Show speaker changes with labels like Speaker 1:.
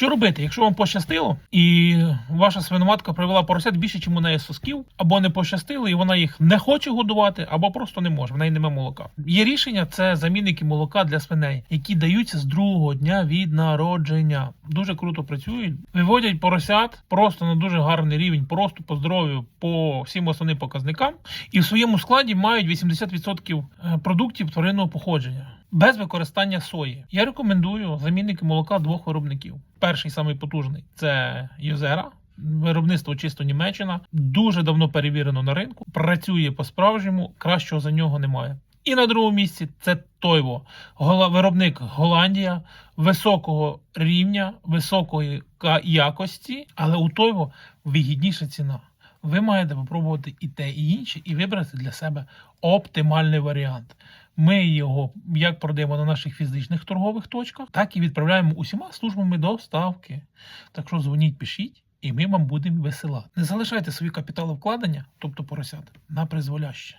Speaker 1: Що робити, якщо вам пощастило, і ваша свиноматка привела поросят більше, ніж у неї сосків, або не пощастило, і вона їх не хоче годувати, або просто не може, в неї немає молока. Є рішення це замінники молока для свиней, які даються з другого дня від народження. Дуже круто працюють, виводять поросят просто на дуже гарний рівень, просто по здоров'ю, по всім основним показникам, і в своєму складі мають 80% продуктів тваринного походження. Без використання сої. Я рекомендую замінники молока двох виробників. Перший самий потужний це Юзера. Виробництво чисто Німеччина дуже давно перевірено на ринку. Працює по-справжньому, кращого за нього немає. І на другому місці це Тойво, виробник Голландія високого рівня, високої якості, але у Тойво вигідніша ціна. Ви маєте попробувати і те, і інше, і вибрати для себе оптимальний варіант. Ми його як продаємо на наших фізичних торгових точках, так і відправляємо усіма службами доставки. Так що дзвоніть, пишіть, і ми вам будемо висилати. Не залишайте свої капітали вкладення, тобто поросят, на призволяще.